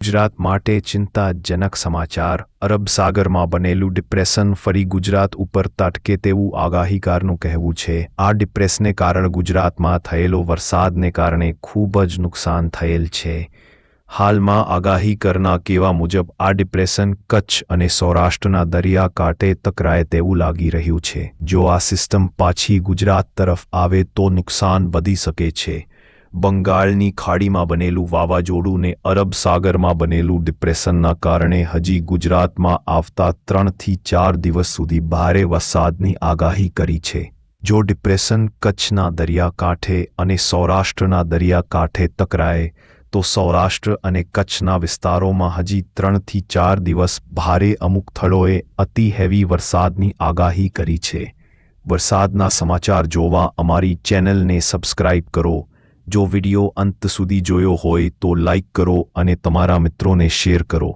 ગુજરાત માટે ચિંતાજનક સમાચાર. અરબ સાગરમાં બનેલું ડિપ્રેશન ફરી ગુજરાત ઉપર તટકે તેવું આગાહીકારનું કહેવું છે. આ ડિપ્રેશનને કારણે ગુજરાતમાં થયેલો વરસાદને કારણે ખૂબ જ નુકસાન થયેલ છે. હાલમાં આગાહી કરના કહેવા મુજબ આ ડિપ્રેશન કચ્છ અને સૌરાષ્ટ્રના દરિયાકાંઠે તકરાય તેવું લાગી રહ્યું છે. જો આ સિસ્ટમ પાછી ગુજરાત તરફ આવે તો નુકસાન વધી શકે છે. બંગાળની ખાડીમાં બનેલું વાવાઝોડું ને અરબ સાગરમાં બનેલું ડિપ્રેશનના કારણે હજી ગુજરાતમાં આવતા ત્રણથી ચાર દિવસ સુધી ભારે વરસાદની આગાહી કરી છે. જો ડિપ્રેશન કચ્છના દરિયાકાંઠે અને સૌરાષ્ટ્રના દરિયાકાંઠે ટકરાય, તો સૌરાષ્ટ્ર અને કચ્છના વિસ્તારોમાં હજી ત્રણથી ચાર દિવસ ભારે અમુક સ્થળોએ અતિ હેવી વરસાદની આગાહી કરી છે. વરસાદના સમાચાર જોવા અમારી ચેનલને સબસ્ક્રાઇબ કરો જો વિડિયો અંત સુધી જોયો હોય તો લાઇક કરો અને તમારા મિત્રોને શેર કરો.